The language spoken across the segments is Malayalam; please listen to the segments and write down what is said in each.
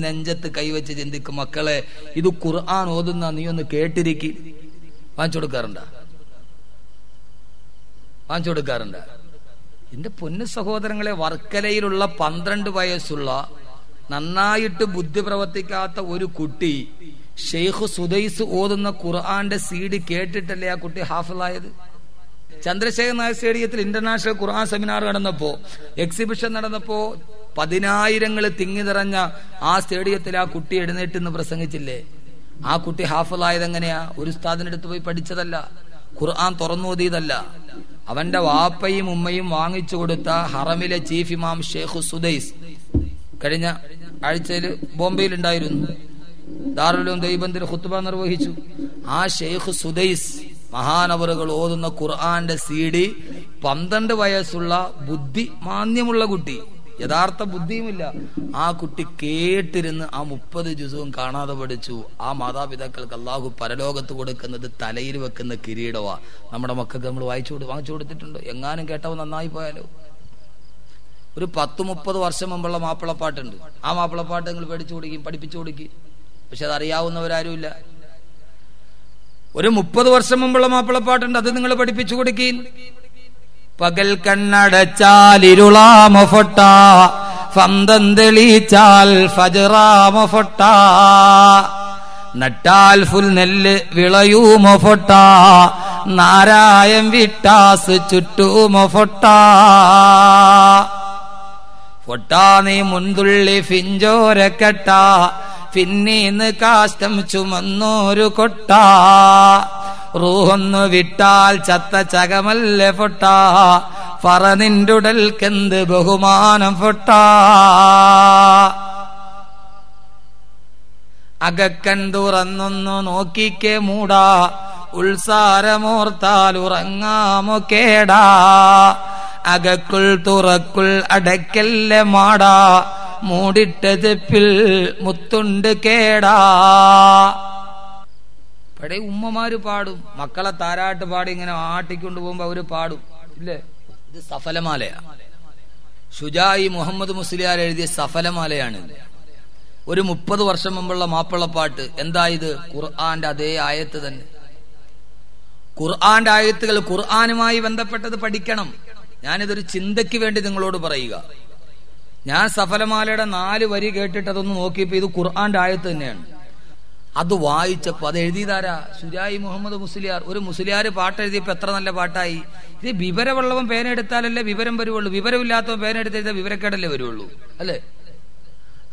നെഞ്ചത്ത് കൈവച്ച് ചിന്തിക്കും മക്കളെ ഇത് ഖുർആൻ ഓതുന്ന നീ ഒന്ന് കേട്ടിരിക്കി. വാങ്ങിച്ചു കൊടുക്കാറുണ്ട? വാങ്ങിച്ചു കൊടുക്കാറുണ്ട? എന്റെ പൊന്നു സഹോദരങ്ങളെ വർക്കലയിലുള്ള പന്ത്രണ്ട് വയസ്സുള്ള നന്നായിട്ട് ബുദ്ധി പ്രവർത്തിക്കാത്ത ഒരു കുട്ടി ഷെയ്ഖ് സുദൈസ് ഓതുന്ന ഖുർആന്റെ സീഡ് കേട്ടിട്ടല്ലേ ആ കുട്ടി ഹാഫിളായത്? ചന്ദ്രശേഖർ നായർ സ്റ്റേഡിയത്തിൽ ഇന്റർനാഷണൽ ഖുർആൻ സെമിനാർ നടന്നപ്പോ എക്സിബിഷൻ നടന്നപ്പോ പതിനായിരങ്ങൾ തിങ്ങി നിറഞ്ഞ ആ സ്റ്റേഡിയത്തിൽ ആ കുട്ടി എഴുന്നേറ്റ് നിന്ന് പ്രസംഗിച്ചില്ലേ? ആ കുട്ടി ഹാഫലായത് എങ്ങനെയാ ഒരു ഉസ്താദിനടുത്ത് പോയി പഠിച്ചതല്ല. ഖുർആൻ തുറന്നോതിയതല്ല അവന്റെ വാപ്പയും ഉമ്മയും വാങ്ങിച്ചു കൊടുത്ത ഹറമിലെ ചീഫ് ഇമാം ഷെയ്ഖ് സുദൈസ് കഴിഞ്ഞ ആഴ്ചയിൽ ബോംബെയിൽ ഉണ്ടായിരുന്നു ദാറുലും ദൈബന്തിൽ ഹുത്തുബ നിർവഹിച്ചു. ആ ഷെയ്ഖ് സുദൈസ് മഹാനവറുകൾ ഓതുന്ന ഖുർആന്റെ സീഡി പന്ത്രണ്ട് വയസ്സുള്ള ബുദ്ധി മാന്യമുള്ള കുട്ടി. യഥാർത്ഥ ബുദ്ധിയുമില്ല. ആ കുട്ടി കേട്ടിരുന്ന് ആ മുപ്പത് ജുസവും കാണാതെ പഠിച്ചു. ആ മാതാപിതാക്കൾക്ക് അള്ളാഹു പരലോകത്ത് കൊടുക്കുന്നത് തലയിൽ വെക്കുന്ന കിരീടവാ. നമ്മുടെ മക്കൾക്ക് നമ്മൾ വായിച്ചു കൊടു വാങ്ങിച്ചു കൊടുത്തിട്ടുണ്ട്. എങ്ങാനും കേട്ടവ നന്നായി പോയാലോ? ഒരു പത്ത് മുപ്പത് വർഷം മുമ്പുള്ള മാപ്പിളപ്പാട്ടുണ്ട്. ആ മാപ്പിളപ്പാട്ട് നിങ്ങൾ പഠിച്ചു കൊടുക്കും പഠിപ്പിച്ചു കൊടുക്കും. പക്ഷെ അത് അറിയാവുന്നവരാരുമില്ല. ഒരു മുപ്പത് വർഷം മുമ്പുള്ള മാപ്പിളപ്പാട്ടുണ്ട്. അത് നിങ്ങൾ പഠിപ്പിച്ചു കൊടുക്കീൻ പകൽ കണ്ണടച്ചാൽ ഇരുളാമ ഫൊട്ട ഫന്തം തെളിച്ചാൽ ഫജറാമൊട്ട നട്ടാൽ ഫുൽ നെല്ല് വിളയൂമൊട്ട നാരായം വിട്ടാസ് ചുറ്റൂമൊട്ട ഫൊട്ടാ നീ മുൻതുള്ളി ഫിഞ്ചോരക്കെട്ട പിന്നീന്ന് കാഷ്ടം ചുമന്നോരു കൊട്ട. റൂഹൊന്നു വിട്ടാൽ ചത്ത ചകമല്ല പൊട്ട. പറ നിന്റുടൽക്കെന്ത് ബഹുമാനം പൊട്ട. അകക്കൻ തുറന്നൊന്നു നോക്കിക്കേ മൂടാ. ഉത്സാരമോർത്താൽ ഉറങ്ങാമോ കേടാ. അകക്കുൾ തുറക്കുൾ അടക്കല്ലേ മാടാ. മൂടിട്ട പിൽ മുത്തുണ്ട് കേടാ. പഴയ ഉമ്മമാര് പാടും. മക്കളെ താരാട്ട് പാടി ഇങ്ങനെ ആട്ടിക്കൊണ്ട് പോകുമ്പോ അവർ പാടും. ഇല്ലേ? ഇത് സഫലമാലയാ. ഷുജായി മുഹമ്മദ് മുസ്ലിയാർ എഴുതിയ സഫലമാലയാണ് ഒരു മുപ്പത് വർഷം മുമ്പുള്ള മാപ്പിളപ്പാട്ട് എന്താ ഇത് ഖുർആന്റെ അതേ ആയത്ത് തന്നെ. ഖുർആന്റെ ആയത്തുകൾ ഖുർആനുമായി ബന്ധപ്പെട്ടത് പഠിക്കണം. ഞാനിതൊരു ചിന്തയ്ക്ക് വേണ്ടി നിങ്ങളോട് പറയുക. ഞാൻ സഫലമാലയുടെ നാല് വരി കേട്ടിട്ട് അതൊന്ന് നോക്കിയപ്പോ ഇത് ഖുർആന്റെ ആയത്ത് തന്നെയാണ്. അത് വായിച്ചപ്പോ അത് എഴുതിയതാരാ? സുജായി മുഹമ്മദ് മുസ്ലിയാർ. ഒരു മുസ്ലിയാർ പാട്ട് എഴുതിയപ്പോ എത്ര നല്ല പാട്ടായി. ഇത് വിവരമുള്ളവൻ പേന എടുത്താലല്ലേ വിവരം വരുവുള്ളൂ. വിവരമില്ലാത്തവൻ പേന എടുത്തെഴുതാൽ വിവരക്കേടല്ലേ വരുള്ളൂ അല്ലേ?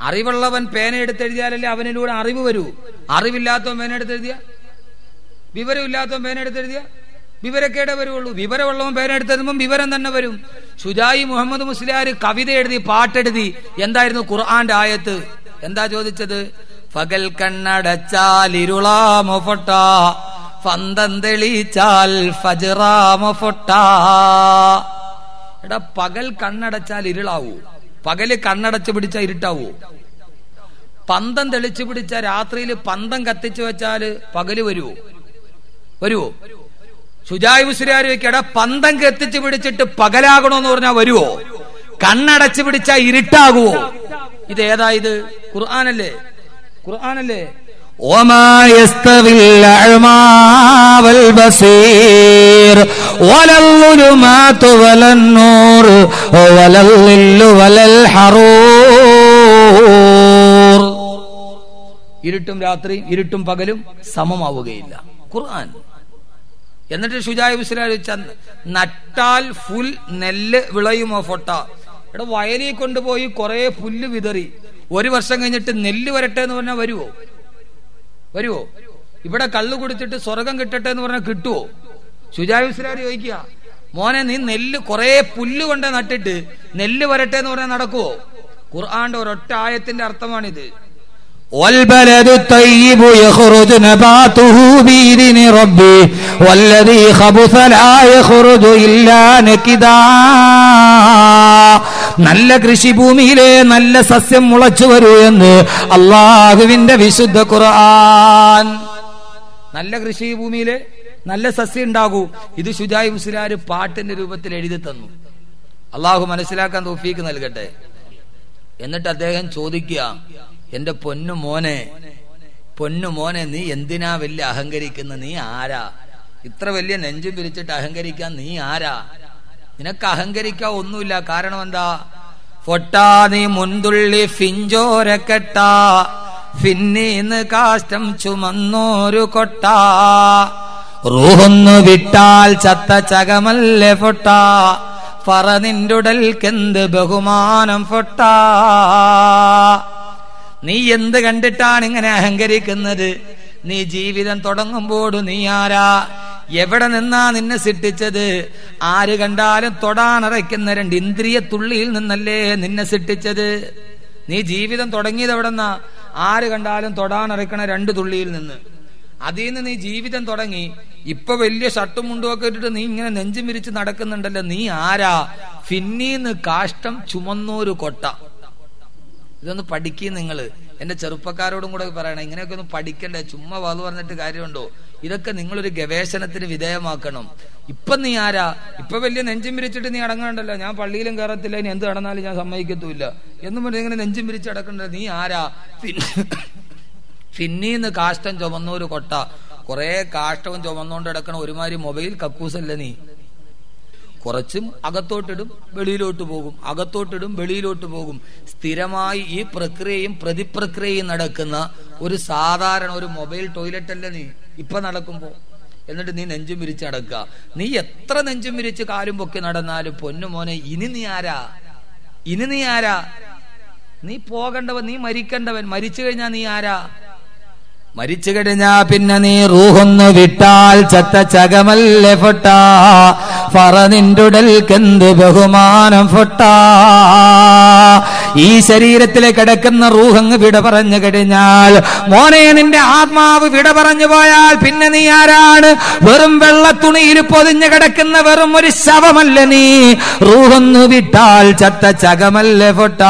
അറിവുള്ളവൻ പേന എടുത്തെഴുതിയാലല്ലേ അവനിലൂടെ അറിവ് വരൂ. അറിവില്ലാത്തവൻ പേന എടുത്തെഴുതിയ വിവരമില്ലാത്തവൻ പേന എടുത്തെഴുതിയ വിവരക്കേടെ വരുള്ളൂ വിവരമുള്ളവൻ പേന വിവരം തന്നെ വരും. സുജായി മുഹമ്മദ് മുസ്ലിയാർ കവിത എഴുതി പാട്ടെഴുതി. എന്തായിരുന്നു ഖുർആന്റെ ആയത്ത്? എന്താ ചോദിച്ചത്? പകൽ കണ്ണടച്ചാൽ ഇരുളാമോ ഫൊട്ട ഫന്തം തെളിച്ചാൽ ഫജറാമോ എടാ പകൽ കണ്ണടച്ചാൽ ഇരുളാവൂ. പകൽ കണ്ണടച്ചു പിടിച്ച ഇരുട്ടാവൂ. പന്തം തെളിച്ചു പിടിച്ച രാത്രിയിൽ പന്തം കത്തിച്ചു വെച്ചാൽ പകൽ വരുവോ? വരുവോ? ഷുജായ് മുസ്ലിയാർ വെക്കട പന്തം കത്തിച്ചു പിടിച്ചിട്ട് പകലാകണോന്ന് പറഞ്ഞാൽ വരുവോ കണ്ണടച്ചു പിടിച്ച ഇരുട്ടാകുവോ ഇത് ഏതാ ഇത് ഖുർആാനല്ലേ ഖുർആാനല്ലേ وما يستوي الأعمى والبصير ولا الظلمات ولا النور ولا الظل ولا الحرور ഇരുട്ടും രാത്രിയും ഇരുട്ടും പകലും സമമാവുകയില്ല ഖുർആൻ എന്നിട്ട് ഷുജായി മുസ്ലാം ചോദിച്ച നട്ടാൽ ഫുൽ നെല്ല് വിളയുമോ ഫൊട്ട? ഇവിടെ വയലിൽ കൊണ്ടുപോയി കുറെ പുല്ല് വിതറി. ഒരു വർഷം കഴിഞ്ഞിട്ട് നെല്ല് വരട്ടെ എന്ന് പറഞ്ഞാൽ വരുവോ? വരുവോ? ഇവിടെ കള്ളു കുടിച്ചിട്ട് സ്വർഗം കിട്ടട്ടെ എന്ന് പറഞ്ഞാൽ കിട്ടുവോ? ഷുജായി മുസ്ലാം ചോദിക്കുക മോനെ നീ നെല്ല് കുറെ പുല്ല് കൊണ്ട് നട്ടിട്ട് നെല്ല് വരട്ടെ എന്ന് പറഞ്ഞാൽ നടക്കുവോ? ഖുർആാന്റെ ഒരൊറ്റ ആയത്തിന്റെ അർത്ഥമാണിത്. والبلد الطيب يخرج نباته بإذن ربه والذي خبث لا يخرج إلا نكدا നല്ല കൃഷിഭൂമിയിലെ നല്ല സസ്യം മുളച്ചു വരൂ എന്ന് അള്ളാഹുവിന്റെ വിശുദ്ധ ഖുർആൻ നല്ല കൃഷി ഭൂമിയില് നല്ല സസ്യം ഉണ്ടാകൂ ഇത് ഷുജായി മുസ്ലിയാര് പാട്ടിന്റെ രൂപത്തിൽ എഴുതി തന്നു അള്ളാഹു മനസ്സിലാക്കാൻ തോഫീക്ക് നൽകട്ടെ എന്നിട്ട് അദ്ദേഹം ചോദിക്കുക എന്റെ പൊന്നു മോനെ പൊന്നു മോനെ നീ എന്തിനാ വലിയ അഹങ്കരിക്കുന്ന? നീ ആരാ? ഇത്ര വലിയ നെഞ്ചും പിരിച്ചിട്ട് അഹങ്കരിക്കാൻ നീ ആരാ? നിനക്ക് അഹങ്കരിക്കാൻ ഒന്നുമില്ല. കാരണം എന്താ? പൊട്ടാ നീ മുൻതുള്ളി ഫിഞ്ചോരക്കെട്ട ഫിന്നീന്ന് കാഷ്ടം ചുമന്നോരു കൊട്ട. റൂഹൊന്നു വിട്ടാൽ ചത്ത ചകമല്ലേ പൊട്ട. പറ നിന്റുടൽക്കെന്ത് ബഹുമാനം പൊട്ട. നീ എന്ത് കണ്ടിട്ടാണ് ഇങ്ങനെ അഹങ്കരിക്കുന്നത്? നീ ജീവിതം തുടങ്ങുമ്പോൾ നീ ആരാ? എവിടെ നിന്നാ നിന്നെ സിട്ടിച്ചത് ആര് കണ്ടാലും തൊടാനറയ്ക്കുന്ന രണ്ട് ഇന്ദ്രിയ തുള്ളിയിൽ നിന്നല്ലേ നിന്നെ സിട്ടിച്ചത് നീ ജീവിതം തുടങ്ങിയത് എവിടെന്നാ? ആര് കണ്ടാലും തൊടാനറയ്ക്കണ രണ്ട് തുള്ളിയിൽ നിന്ന്. അതിൽ നിന്ന് നീ ജീവിതം തുടങ്ങി. ഇപ്പൊ വലിയ ഷർട്ടും മുണ്ടും ഒക്കെ ഇട്ടിട്ട് നീ ഇങ്ങനെ നെഞ്ചും വിരിച്ച് നടക്കുന്നുണ്ടല്ലോ. നീ ആരാ? ഫിന്നീന്ന് കാഷ്ടം ചുമന്നൊരു കൊട്ട. ഇതൊന്ന് പഠിക്കുക നിങ്ങൾ എന്റെ ചെറുപ്പക്കാരോടും കൂടെ പറയണം. ഇങ്ങനെയൊക്കെ ഒന്ന് പഠിക്കണ്ടേ? ചുമ്മാ വാതു പറഞ്ഞിട്ട് കാര്യമുണ്ടോ? ഇതൊക്കെ നിങ്ങളൊരു ഗവേഷണത്തിന് വിധേയമാക്കണം. ഇപ്പൊ നീ ആരാ? ഇപ്പൊ വലിയ നെഞ്ചും പിരിച്ചിട്ട് നീ അടങ്ങണ്ടല്ലോ. ഞാൻ പള്ളിയിലും കയറത്തില്ല ഇനി എന്ത് നടന്നാലും ഞാൻ സമ്മതിക്കത്തുമില്ല എന്നും പറഞ്ഞ് ഇങ്ങനെ നെഞ്ചും പിരിച്ച് അടക്കണ്ട നീ ആരാ? പിന്നെ പിന്നീന്ന് കാഷ്ടം ചുമന്നൊരു കൊട്ട. കുറെ കാഷ്ടവും ചുമന്നുകൊണ്ട് കിടക്കണ ഒരുമാതിരി മൊബൈൽ കക്കൂസല്ല നീ? കുറച്ചും അകത്തോട്ടിടും വെളിയിലോട്ട് പോകും. അകത്തോട്ടിടും വെളിയിലോട്ട് പോകും. സ്ഥിരമായി ഈ പ്രക്രിയയും പ്രതിപ്രക്രിയയും നടക്കുന്ന ഒരു സാധാരണ ഒരു മൊബൈൽ ടോയ്ലറ്റ് അല്ല നീ? ഇപ്പൊ നടക്കുമ്പോ. എന്നിട്ട് നീ നെഞ്ചും വിരിച്ച് നടക്കുക നീ എത്ര നെഞ്ചും വിരിച്ച് കാലും പൊക്കി നടന്നാലും പൊന്നു മോനെ ഇനി നീ ആരാ? ഇനി നീ ആരാ? നീ പോകണ്ടവൻ നീ മരിക്കണ്ടവൻ. മരിച്ചു കഴിഞ്ഞാ നീ ആരാ? മരിച്ചു കഴിഞ്ഞാ പിന്നെ നീ റൂഹൊന്നു വിട്ടാൽ ചത്ത ചകമല്ലേ ഫൊട്ട ഫറ നിന്റുടൽക്കെന്ത് ബഹുമാനം ഫൊട്ട ഈ ശരീരത്തിലെ കിടക്കുന്ന റൂഹങ്ങ് വിട പറഞ്ഞു കഴിഞ്ഞാൽ മോനെ നിന്റെ ആത്മാവ് വിട പറഞ്ഞു പോയാൽ പിന്നെ നീ ആരാണ്? വെറും വെള്ളത്തുണിയിൽ പൊതിഞ്ഞു കിടക്കുന്ന വെറും ഒരു ശവമല്ല നീ. റൂഹൊന്നു വിട്ടാൽ ചത്ത ചകമല്ലേ ഫൊട്ട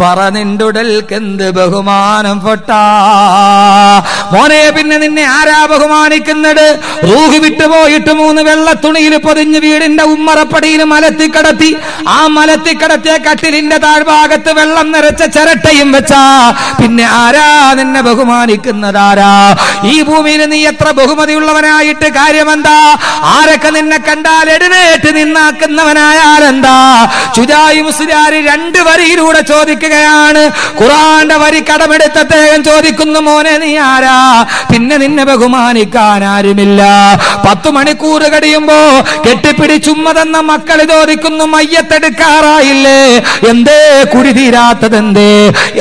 ഫറ നിന്റുടൽക്കെന്ത് ബഹുമാനം പൊട്ട. മോനെ പിന്നെ നിന്നെ ആരാ ബഹുമാനിക്കുന്നത്? റൂഹ് വിട്ടുപോയിട്ട് മൂന്ന് വെള്ളത്തുണിയിൽ പൊതിഞ്ഞ് വീടിന്റെ ഉമ്മറപ്പടിയിൽ മലത്തി കടത്തി ആ മലത്തി കടത്തിയ കട്ടിലിന്റെ താഴ്ഭാഗത്ത് വെള്ളം നിറച്ച ചിരട്ടയും വെച്ചാ. പിന്നെ ആരാ നിന്നെ ബഹുമാനിക്കുന്നതാരാ? ഈ ഭൂമിയിൽ നീ എത്ര ബഹുമതിയുള്ളവനായിട്ട് കാര്യമെന്താ? ആരൊക്കെ നിന്നെ കണ്ടാൽ എഴുന്നേറ്റ് നിന്നാക്കുന്നവനായാലെന്താ? ചുജായി മുസ്ലിയാര് രണ്ട് വരിയിലൂടെ ചോദിക്കുകയാണ്. ഖുറാന്റെ വരി കടമെടുത്ത അദ്ദേഹം ചോദിക്കുന്നു മോനെ നീ ആരാ? പിന്നെ നിന്നെ ബഹുമാനിക്കാൻ ആരുമില്ല. പത്തു മണിക്കൂർ കഴിയുമ്പോ കെട്ടിപ്പിടിച്ചുമ്മതെന്ന മക്കൾ ചോദിക്കുന്നു മയ്യത്തെടുക്കാറായില്ലേ? എന്തേ കുടി തീരാത്തതെന്തേ?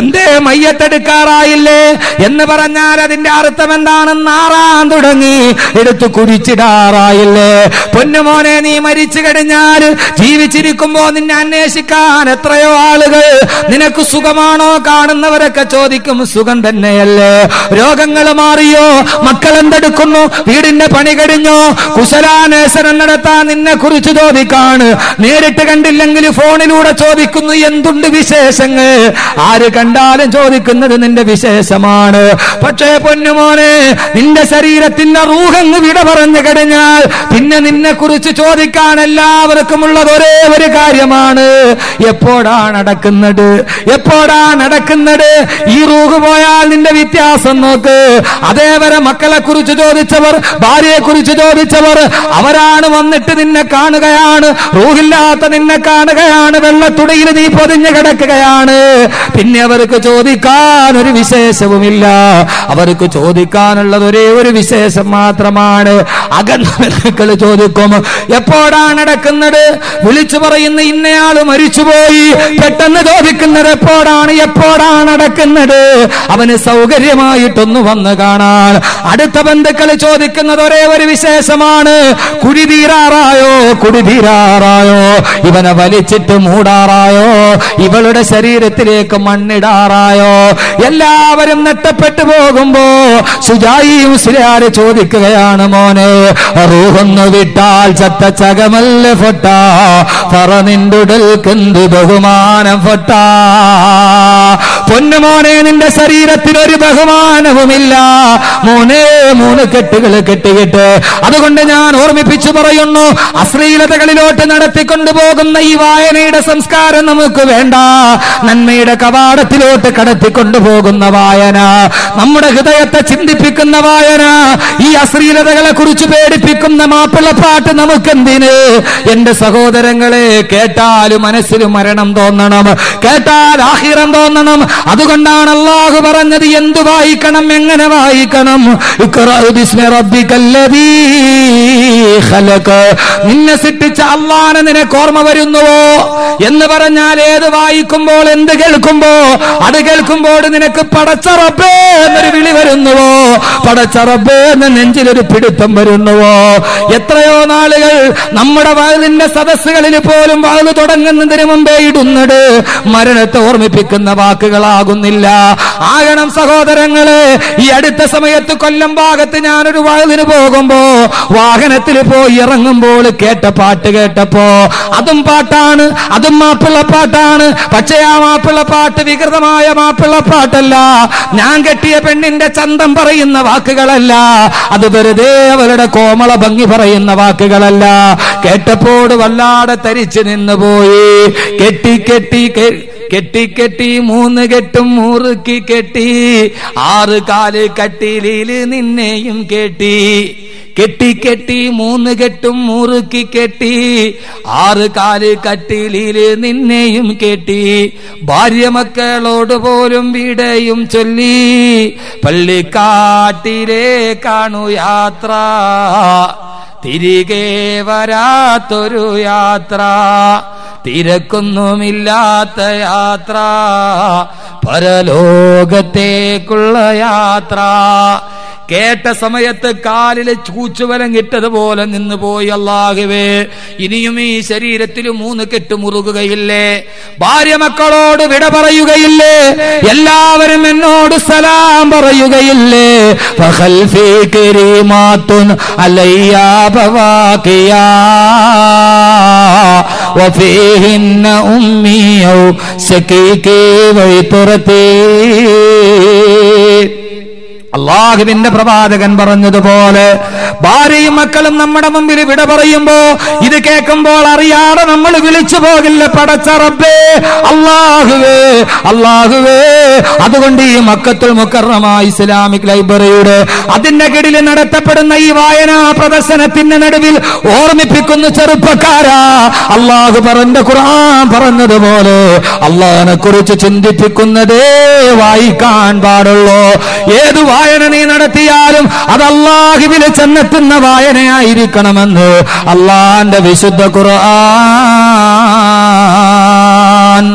എന്തേ മയ്യത്തെടുക്കാറായില്ലേ? എന്ന് പറഞ്ഞാൽ അതിന്റെ അർത്ഥം എന്താണെന്ന് ആറാൻ തുടങ്ങി എടുത്തു കുരിച്ചിടാറായില്ലേ പൊന്നുമോനെ നീ മരിച്ചു കഴിഞ്ഞാൽ ജീവിച്ചിരിക്കുമ്പോ നിന്നെ അന്വേഷിക്കാൻ എത്രയോ ആളുകൾ നിനക്ക് സുഖമാണോ കാണുന്നവരൊക്കെ ചോദിക്കും സുഖം തന്നെയല്ലേ? രോഗങ്ങൾ മാറിയോ? മക്കൾ എന്തെടുക്കുന്നു? വീടിന്റെ പണി കഴിഞ്ഞോ? കുശലാനേശനം നടത്താൻ നിന്നെ കുറിച്ച് ചോദിക്കാണ്. നേരിട്ട് കണ്ടില്ലെങ്കിൽ ഫോണിലൂടെ ചോദിക്കുന്നു എന്തുണ്ട് വിശേഷങ്ങൾ? ആര് കണ്ടാലും ചോദിക്കുന്നത് നിന്റെ വിശേഷമാണ്. പക്ഷേ പൊന്നുമോനെ നിന്റെ ശരീരത്തിന്റെ റൂഹങ്ങ് വിട പറഞ്ഞു കഴിഞ്ഞാൽ പിന്നെ നിന്നെ കുറിച്ച് ചോദിക്കാൻ എല്ലാവർക്കും ഉള്ളത് ഒരേ ഒരു കാര്യമാണ്. എപ്പോഴാണ് നടക്കുന്നത് എപ്പോഴാണ് നടക്കുന്നത്? ഈ റൂഹ് പോയാൽ നിന്റെ വ്യത്യാസം നോക്ക്. അതേവരെ മക്കളെ കുറിച്ച് ചോദിച്ചവർ ഭാര്യയെ കുറിച്ച് ചോദിച്ചവർ അവരാണ് വന്നിട്ട് നിന്നെ കാണുകയാണ്. റൂഹില്ലാത്ത നിന്നെ കാണുകയാണ്. വെള്ളത്തുടയിൽ നീ പൊതിഞ്ഞു കിടക്കുകയാണ്. പിന്നെ അവർക്ക് ചോദിക്കാൻ ഒരു വിശേഷവുമില്ല. അവർക്ക് ചോദിക്കാനുള്ളത് ഒരേ ഒരു വിശേഷം മാത്രമാണ്. അകന്ന ചോദിക്കും എപ്പോഴാണ് നടക്കുന്നത്? വിളിച്ചു പറയുന്ന ഇന്നയാൾ മരിച്ചുപോയി. പെട്ടെന്ന് ചോദിക്കുന്നത് എപ്പോഴാണ്? എപ്പോഴാണ് നടക്കുന്നത്? അവന് സൗകര്യമായിട്ടൊന്ന് വന്ന് കാണാൻ. അടുത്ത ബന്ധുക്കൾ ചോദിക്കുന്നത് ഒരേ ഒരു വിശേഷമാണ്. കുഴി തീരാറായോ കുടി തീരാറായോ? ഇവനെ വലിച്ചിട്ട് മൂടാറായോ? ഇവളുടെ ശരീരത്തിലേക്ക് മണ്ണിടാറായോ? എല്ലാവരും നെട്ടപ്പെട്ടു പോകുമ്പോ സുജായിയും മുസ്ലിയാര് ചോദിക്കുകയാണ് മോനെ റൂഹൊന്നു വിട്ടാൽ ചത്ത ചകമല്ല ഫൊട്ട പറ നിന്റുടൽക്കെന്ത് ബഹുമാനം ഫൊട്ട പൊന്നുമോനെ നിന്റെ ശരീരത്തിന് ഒരു ബഹുമാനവുമില്ല. മോനെ മൂന്ന് കെട്ടുകൾ കെട്ടിയിട്ട് അതുകൊണ്ട് ഞാൻ ഓർമ്മിപ്പിച്ചു പറയുന്നു അശ്ലീലതകളിലോട്ട് നടത്തിക്കൊണ്ടു പോകുന്ന ഈ വായനയുടെ സംസ്കാരം നമുക്ക് വേണ്ട. നന്മയുടെ കവാടത്തിലോട്ട് കടത്തിക്കൊണ്ടുപോകുന്ന വായന നമ്മുടെ ഹൃദയത്തെ ചിന്തിപ്പിക്കുന്ന വായന ഈ അശ്ലീലതകളെ കുറിച്ച് പേടിപ്പിക്കുന്ന മാപ്പിളപ്പാട്ട് നമുക്കെന്തിന്? എന്റെ സഹോദരങ്ങളെ കേട്ടാലും മനസ്സിൽ മരണം തോന്നണം. കേട്ടാൽ ആഹിറം തോന്നണം. അതുകൊണ്ടാണ് അള്ളാഹു പറഞ്ഞത് എന്തു വായിക്കണം എങ്ങനെ വായിക്കണം. നിന്നെ സിട്ടിച്ച അള്ളാനെ നിനക്ക് ഓർമ്മ വരുന്നുവോ? എന്ന് പറഞ്ഞാൽ ഏത് വായിക്കുമ്പോൾ എന്ത് കേൾക്കുമ്പോ അത് കേൾക്കുമ്പോൾ നിനക്ക് പടച്ചറബേ എന്നൊരു വിളി വരുന്നുവോ? പടച്ചറബേ എന്ന നെഞ്ചിലൊരു പിടുത്തം വരുന്നുവോ? എത്രയോ നാളുകൾ നമ്മുടെ വയലിന്റെ സദസ്സുകളിൽ പോലും വയൽ തുടങ്ങുന്നതിന് മുമ്പേ ഇടുന്നത് മരണത്തെ ഓർമ്മിപ്പിക്കുന്ന വാക്കുകളാകുന്നില്ല ആകണം സഹോദരങ്ങളെ ഈ അടുത്ത സമയത്ത് കൊല്ലം ഭാഗത്ത് ഞാനൊരു വയലിന് പോകുമ്പോ വാഹനത്തിൽ പോയി ഇറങ്ങുമ്പോൾ കേട്ട പാട്ട് കേട്ടപ്പോ അതും പാട്ടാണ് അതും മാപ്പിള്ള പാട്ടാണ് പക്ഷേ ആ മാപ്പിള്ള പാട്ട് വികൃതമായ മാപ്പിള്ള പാട്ടല്ല. ഞാൻ കെട്ടിയ പെണ്ണിന്റെ ചന്തം പറയുന്ന വാക്കുകളല്ല. അത് വെറുതെ അവരുടെ കോമള ഭംഗി പറയുന്ന വാക്കുകളല്ല. കേട്ടപ്പോട് വല്ലാതെ തരിച്ചു നിന്നുപോയി. കെട്ടി കെട്ടി കെ- കെട്ടി കെട്ടി മൂന്ന് കെട്ടും മുറുക്കി കെട്ടി. ആറ് കാൽ കട്ടിലിൽ നിന്നെയും കെട്ടി. കെട്ടി കെട്ടി മൂന്ന് കെട്ടും മുറുക്കി കെട്ടി. ആറ് കാൽ കട്ടിലിൽ നിന്നെയും കെട്ടി. ഭാര്യ മക്കളോട് പോലും വിടയും ചൊല്ലി. പള്ളിക്കാട്ടിലേ കാണു യാത്ര. തിരികെ വരാത്തൊരു യാത്ര. തിരക്കൊന്നുമില്ലാത്ത യാത്ര പരലോകത്തേക്കുള്ള യാത്ര. കേട്ട സമയത്ത് കാലിൽ ചൂച്ചുവലം കിട്ടതുപോലെ നിന്ന് പോയി അല്ലാഹുവേ ഇനിയും ഈ ശരീരത്തിൽ മൂന്ന് കെട്ട് മുറുകുകയില്ലേ? ഭാര്യ മക്കളോട് വിട പറയുകയില്ലേ? എല്ലാവരും എന്നോട് സലാം പറയുകയില്ലേ? وفيهن أمي أو شكيكي ويترتي അള്ളാഹുവിന്റെ പ്രവാചകൻ പറഞ്ഞതുപോലെ ഭാര്യയും മക്കളും നമ്മുടെ മുമ്പിൽ വിട പറയുമ്പോ ഇത് കേൾക്കുമ്പോൾ അറിയാതെ നമ്മൾ വിളിച്ചു പോകില്ല. പടച്ചറബേ അള്ളാഹുവേ അള്ളാഹുവേ. അതുകൊണ്ട് ഈ മക്കത്തുൽ മുക്കറമായ ഇസ്ലാമിക് ലൈബ്രറിയുടെ അതിന്റെ കീഴിൽ നടത്തപ്പെടുന്ന ഈ വായനാ പ്രദർശനത്തിന്റെ നടുവിൽ ഓർമ്മിപ്പിക്കുന്ന ചെറുപ്പക്കാരാ അള്ളാഹു പറഞ്ഞ ഖുർആൻ പറഞ്ഞതുപോലെ അള്ളാഹിനെ കുറിച്ച് ചിന്തിപ്പിക്കുന്നതേ വായിക്കാൻ പാടുള്ളൂ. ഏത് വായന നീ നടത്തിയാലും അത് അള്ളാഹുവിൽ ചെന്നെത്തുന്ന വായനയായിരിക്കണമെന്ന് അള്ളാന്റെ വിശുദ്ധ ഖുർആൻ.